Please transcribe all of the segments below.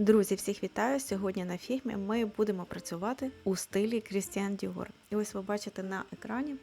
Друзі, всіх вітаю! Сьогодні на фігмі ми будемо працювати у стилі Крістіан Діор. І ось ви бачите на екрані.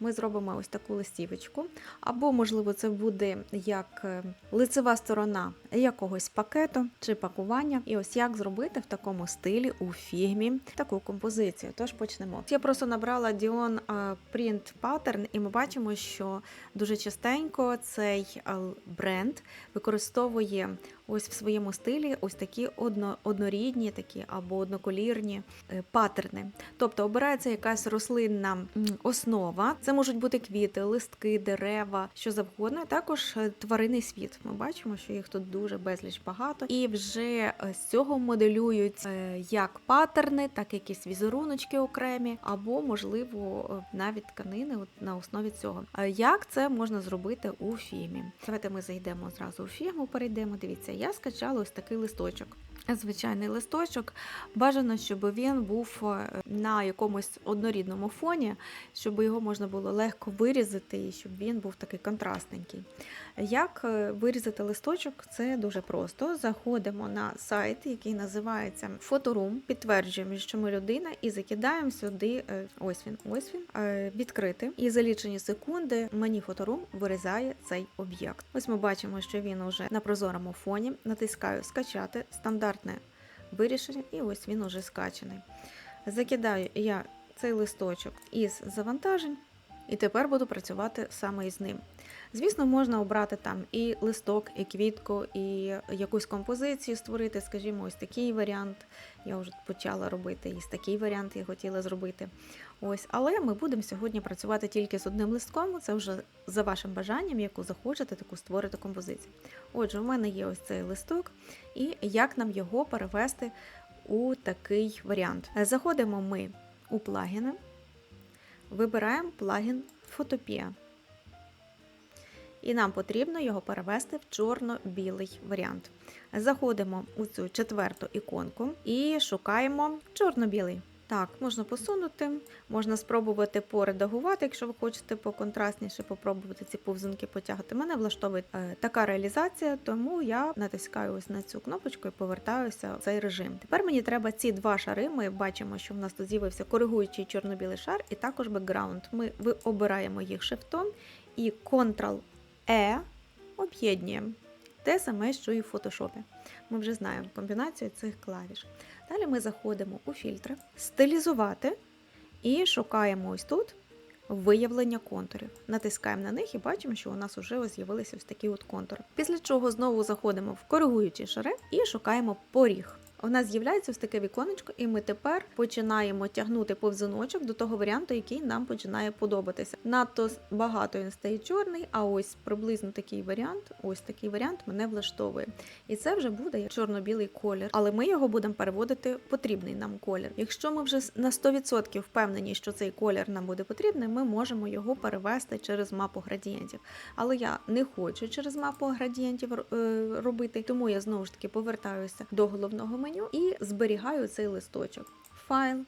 Ми зробимо ось таку листівочку, або, можливо, це буде як е, лицева сторона якогось пакету чи пакування. І ось як зробити в такому стилі у фігмі таку композицію. Тож почнемо. Я просто набрала Dion е, Print Pattern, і ми бачимо, що дуже частенько цей е, бренд використовує ось в своєму стилі ось такі одно, однорідні такі або одноколірні е, паттерни. Тобто обирається якась рослинна основа. Це можуть бути квіти, листки, дерева, що завгодно. Також е, тваринний світ. Ми бачимо, що їх тут дуже безліч багато, і вже е, з цього моделюють як паттерни, так і якісь візеруночки окремі, або можливо навіть тканини на основі цього. Як це можна зробити у фігмі? Давайте ми зайдемо зразу у фігму, перейдемо. Дивіться, я скачала ось такий листочок. Звичайний листочок. Бажано, щоб він був е, на якомусь однорідному фоні, щоб його можна було легко вирізати і щоб він був такий контрастненький. Як е, вирізати листочок? Це дуже просто. Заходимо на сайт, який називається Фоторум, підтверджуємо, що ми людина, і закидаємо сюди. е, Ось він, ось він е, відкрити. І за лічені секунди мені фоторум вирізає цей об'єкт. Ось ми бачимо, що він уже на прозорому фоні. Натискаю скачати стандартне вирішення, і ось він уже скачаний. Закидаю я цей листочок із завантажень, і тепер буду працювати саме із ним. Звісно, можна обрати там і листок, і квітку, і якусь композицію створити, скажімо, ось такий варіант. Я вже почала робити, і такий варіант я хотіла зробити. Ось, але ми будемо сьогодні працювати тільки з одним листком. Це вже за вашим бажанням, яку захочете, таку створити композицію. Отже, у мене є ось цей листок, і як нам його перевести у такий варіант. Заходимо ми у плагіни, вибираємо плагін Фотопія. І нам потрібно його перевести в чорно-білий варіант. Заходимо у цю четверту іконку і шукаємо чорно-білий. Так, можна посунути, можна спробувати поредагувати, якщо ви хочете поконтрастніше попробувати ці повзунки потягати. Мене влаштовує е, така реалізація, тому я натискаю ось на цю кнопочку і повертаюся в цей режим. Тепер мені треба ці два шари. Ми бачимо, що в нас тут з'явився коригуючий чорно-білий шар і також бекграунд. Ми ви обираємо їх шифтом і Ctrl-E об'єднуємо. Те саме, що і в фотошопі. Ми вже знаємо комбінацію цих клавіш. Далі ми заходимо у фільтри, стилізувати і шукаємо ось тут виявлення контурів. Натискаємо на них і бачимо, що у нас вже з'явилися ось такі от контури. Після чого знову заходимо в коригуючі шари і шукаємо поріг. У нас з'являється ось таке віконечко, і ми тепер починаємо тягнути повзуночок до того варіанту, який нам починає подобатися. Надто багато він стає чорний, а ось приблизно такий варіант, ось такий варіант мене влаштовує. І це вже буде чорно-білий колір, але ми його будемо переводити в потрібний нам колір. Якщо ми вже на 100% впевнені, що цей колір нам буде потрібний, ми можемо його перевести через мапу градієнтів. Але я не хочу через мапу градієнтів е, робити, тому я знову ж таки повертаюся до головного меню і зберігаю цей листочок. Файл.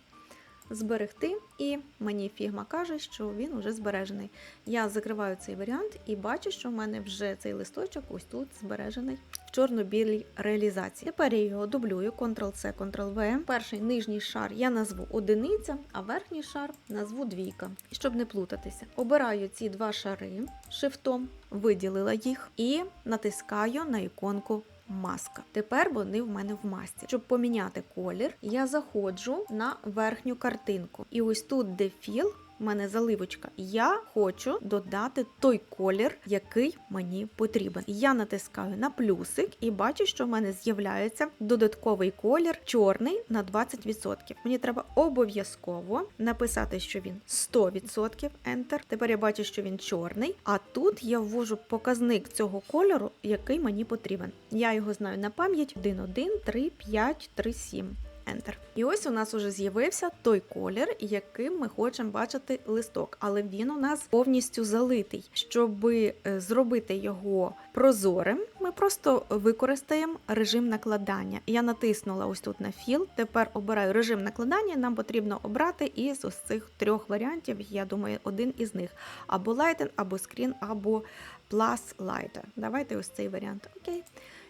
Зберегти, і мені фігма каже, що він вже збережений. Я закриваю цей варіант і бачу, що в мене вже цей листочок ось тут збережений в чорно-білій реалізації. Тепер я його дублюю, Ctrl-C, Ctrl-V. Перший нижній шар я назву одиниця, а верхній шар назву двійка. Щоб не плутатися, обираю ці два шари шифтом, виділила їх і натискаю на іконку маска. Тепер вони в мене в масці. Щоб поміняти колір, я заходжу на верхню картинку. І ось тут, де філ, у мене заливочка. Я хочу додати той колір, який мені потрібен. Я натискаю на плюсик і бачу, що в мене з'являється додатковий колір чорний на 20%. Мені треба обов'язково написати, що він 100% Enter. Тепер я бачу, що він чорний. А тут я ввожу показник цього кольору, який мені потрібен. Я його знаю на пам'ять 1, 1, 3, 5, 3, 7. Enter. І ось у нас уже з'явився той колір, яким ми хочемо бачити листок, але він у нас повністю залитий. Щоб е, зробити його прозорим, ми просто використаємо режим накладання. Я натиснула ось тут на філ. Тепер обираю режим накладання. Нам потрібно обрати із ось цих трьох варіантів. Я думаю, один із них або Lighten, або Screen, або Plus Lighter. Давайте ось цей варіант. Окей.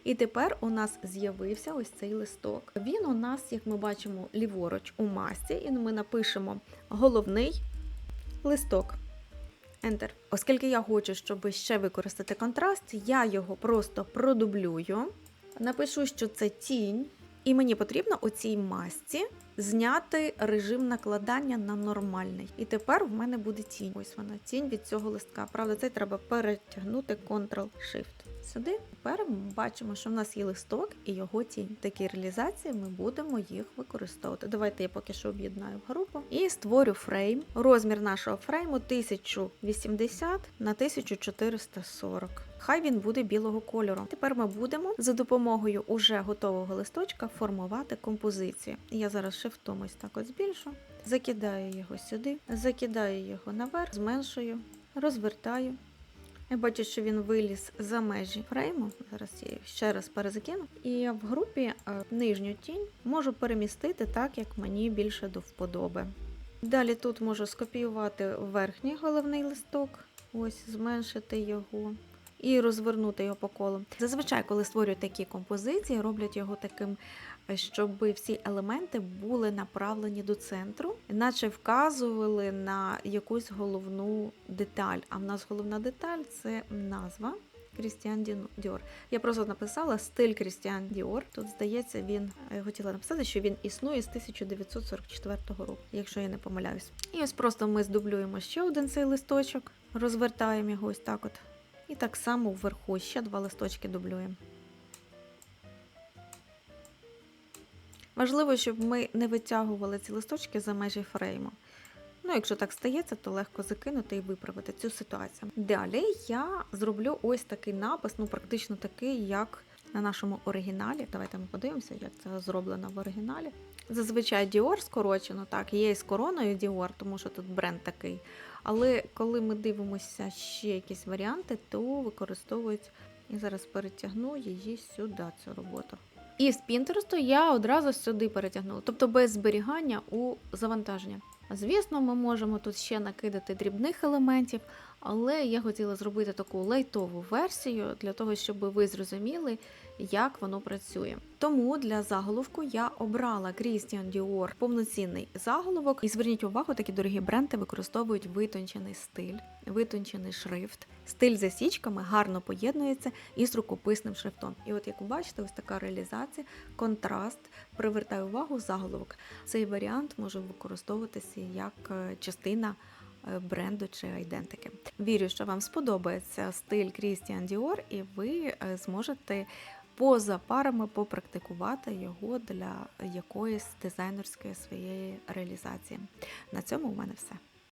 І тепер у нас з'явився ось цей листок. Він у нас, як ми бачимо, ліворуч у масці, і ми напишемо головний листок. Enter. Оскільки я хочу, щоб ще використати контраст, я його просто продублюю. Напишу, що це тінь, і мені потрібно у цій масці зняти режим накладання на нормальний. І тепер в мене буде тінь. Ось вона, тінь від цього листка. Правда, це треба перетягнути Ctrl-Shift. Сюди. Тепер ми бачимо, що в нас є листок і його тінь. В такій реалізації ми будемо їх використовувати. Давайте я поки що об'єднаю в групу і створю фрейм. Розмір нашого фрейму 1080 на 1440. Хай він буде білого кольору. Тепер ми будемо за допомогою уже готового листочка формувати композицію. Я зараз шифтом ось так от збільшу, закидаю його сюди, закидаю його наверх, зменшую, розвертаю. Я бачу, що він виліз за межі фрейму. Зараз я ще раз перезакину. І в групі е, нижню тінь можу перемістити так, як мені більше до вподоби. Далі тут можу скопіювати верхній головний листок, ось зменшити його і розвернути його по колу. Зазвичай, коли створюють такі композиції, роблять його таким, е, щоб всі елементи були направлені до центру, наче вказували на якусь головну деталь. А в нас головна деталь це назва. Крістіан Діор. Я просто написала стиль Крістіан Діор. Тут здається, він я хотіла написати, що він існує з 1944 року, якщо я не помиляюсь. І ось просто ми здублюємо ще один цей листочок, розвертаємо його ось так от. І так само вверху ще два листочки дублюємо. Важливо, щоб ми не витягували ці листочки за межі фрейму. Ну, якщо так стається, то легко закинути і виправити цю ситуацію. Далі я зроблю ось такий напис, ну практично такий, як на нашому оригіналі. Давайте ми подивимося, як це зроблено в оригіналі. Зазвичай Dior скорочено, так, є і з короною Dior, тому що тут бренд такий. Але коли ми дивимося ще якісь варіанти, то використовують, і зараз перетягну її сюди, цю роботу. І з Pinterest я одразу сюди перетягнула, тобто без зберігання у завантаження. Звісно, ми можемо тут ще накидати дрібних елементів, але я хотіла зробити таку лайтову версію для того, щоб ви зрозуміли, як воно працює. Тому для заголовку я обрала Christian Dior повноцінний заголовок. І зверніть увагу, такі дорогі бренди використовують витончений стиль, витончений шрифт. Стиль за січками гарно поєднується із рукописним шрифтом. І от як ви бачите, ось така реалізація, контраст привертає увагу заголовок. Цей варіант може використовуватися як е, частина бренду чи айдентики. Вірю, що вам сподобається стиль Крістіан Діор, і ви е, зможете поза парами попрактикувати його для якоїсь дизайнерської своєї реалізації. На цьому у мене все.